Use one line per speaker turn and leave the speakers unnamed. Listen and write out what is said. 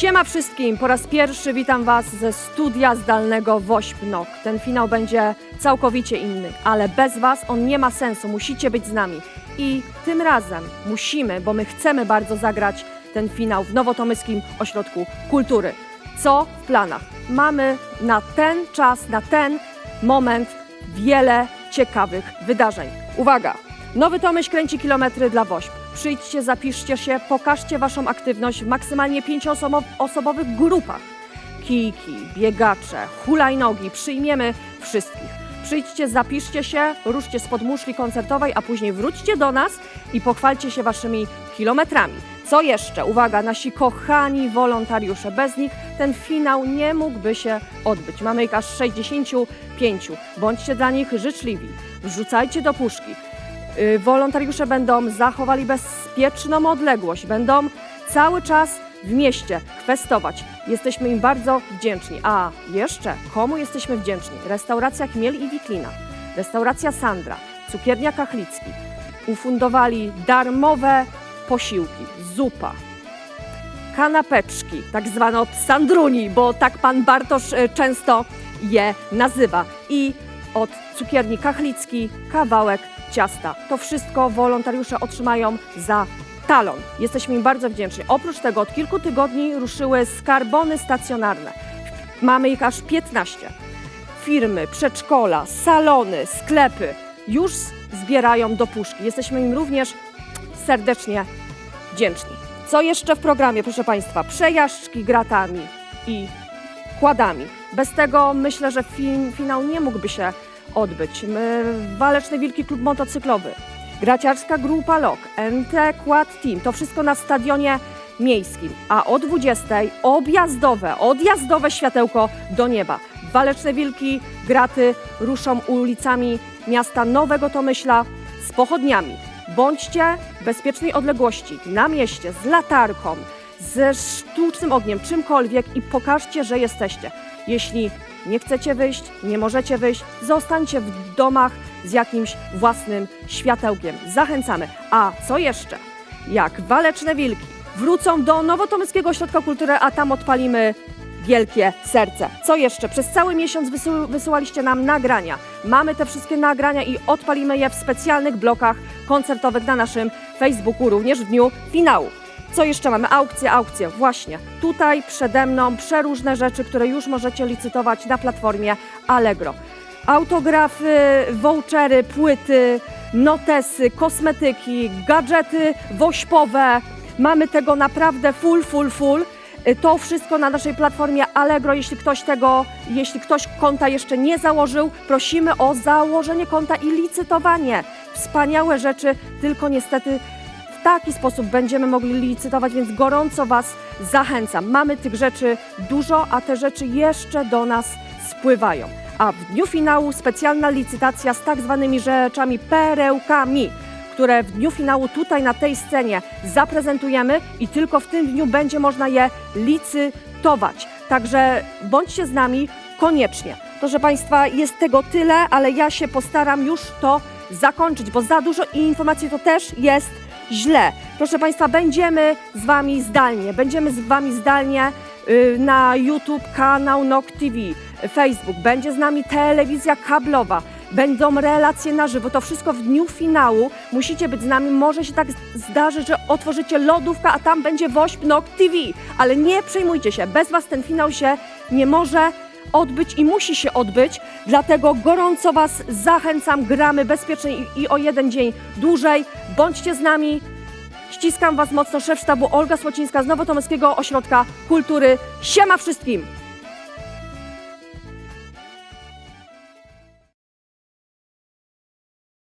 Siema wszystkim! Po raz pierwszy witam Was ze studia zdalnego Wośpnok. Ten finał będzie całkowicie inny, ale bez Was on nie ma sensu. Musicie być z nami. I tym razem musimy, bo my chcemy bardzo zagrać ten finał w Nowotomyskim Ośrodku Kultury. Co w planach? Mamy na ten czas, na ten moment wiele ciekawych wydarzeń. Uwaga! Nowy Tomyśl kręci kilometry dla WOŚP. Przyjdźcie, zapiszcie się, pokażcie Waszą aktywność w maksymalnie pięcioosobowych grupach. Kijki, biegacze, hulajnogi, przyjmiemy wszystkich. Przyjdźcie, zapiszcie się, ruszcie spod muszli koncertowej, a później wróćcie do nas i pochwalcie się Waszymi kilometrami. Co jeszcze? Uwaga, nasi kochani wolontariusze. Bez nich ten finał nie mógłby się odbyć. Mamy ich aż 65. Bądźcie dla nich życzliwi. Wrzucajcie do puszki. Y, Wolontariusze będą zachowali bezpieczną odległość, będą cały czas w mieście kwestować. Jesteśmy im bardzo wdzięczni. A jeszcze komu jesteśmy wdzięczni? Restauracja Chmiel i Wiklina, restauracja Sandra, cukiernia Kachlicki ufundowali darmowe posiłki, zupa, kanapeczki, tak zwane od Sandruni, bo tak pan Bartosz e, często je nazywa. I od cukierni Kachlicki kawałek ciasta. To wszystko wolontariusze otrzymają za talon. Jesteśmy im bardzo wdzięczni. Oprócz tego od kilku tygodni ruszyły skarbony stacjonarne. Mamy ich aż 15. Firmy, przedszkola, salony, sklepy już zbierają do puszki. Jesteśmy im również serdecznie wdzięczni. Co jeszcze w programie, proszę Państwa? Przejażdżki gratami i kładami. Bez tego myślę, że fin, finał nie mógłby się odbyć. Waleczny Wielki Klub Motocyklowy, Graciarska Grupa LOK, NT Quad Team, to wszystko na stadionie miejskim. A o 20 objazdowe, odjazdowe światełko do nieba. Waleczne Wilki Graty ruszą ulicami miasta Nowego Tomyśla z pochodniami. Bądźcie w bezpiecznej odległości, na mieście, z latarką, ze sztucznym ogniem, czymkolwiek i pokażcie, że jesteście. Jeśli nie chcecie wyjść, nie możecie wyjść, zostańcie w domach z jakimś własnym światełkiem. Zachęcamy. A co jeszcze? Jak waleczne wilki wrócą do Nowotomyskiego Ośrodka Kultury, a tam odpalimy wielkie serce. Co jeszcze? Przez cały miesiąc wysył, wysyłaliście nam nagrania. Mamy te wszystkie nagrania i odpalimy je w specjalnych blokach koncertowych na naszym Facebooku, również w dniu finału. Co jeszcze mamy? Aukcje, aukcje. Właśnie. Tutaj przede mną przeróżne rzeczy, które już możecie licytować na platformie Allegro. Autografy, vouchery, płyty, notesy, kosmetyki, gadżety wośpowe. Mamy tego naprawdę full, full, full. To wszystko na naszej platformie Allegro. Jeśli ktoś tego, jeśli ktoś konta jeszcze nie założył, prosimy o założenie konta i licytowanie. Wspaniałe rzeczy, tylko niestety w taki sposób będziemy mogli licytować, więc gorąco Was zachęcam. Mamy tych rzeczy dużo, a te rzeczy jeszcze do nas spływają. A w dniu finału specjalna licytacja z tak zwanymi rzeczami perełkami, które w dniu finału tutaj na tej scenie zaprezentujemy i tylko w tym dniu będzie można je licytować. Także bądźcie z nami koniecznie. Proszę Państwa, jest tego tyle, ale ja się postaram już to zakończyć, bo za dużo informacji to też jest źle. Proszę Państwa, będziemy z Wami zdalnie. Będziemy z Wami zdalnie y, na YouTube, kanał NOK TV, Facebook. Będzie z nami telewizja kablowa. Będą relacje na żywo. To wszystko w dniu finału. Musicie być z nami. Może się tak zdarzyć, że otworzycie lodówkę, a tam będzie Wośp NOK TV. Ale nie przejmujcie się. Bez Was ten finał się nie może odbyć i musi się odbyć, dlatego gorąco Was zachęcam, gramy bezpiecznie i, o jeden dzień dłużej. Bądźcie z nami. Ściskam Was mocno, szef sztabu Olga Słocińska z Nowotomyskiego Ośrodka Kultury. Siema wszystkim!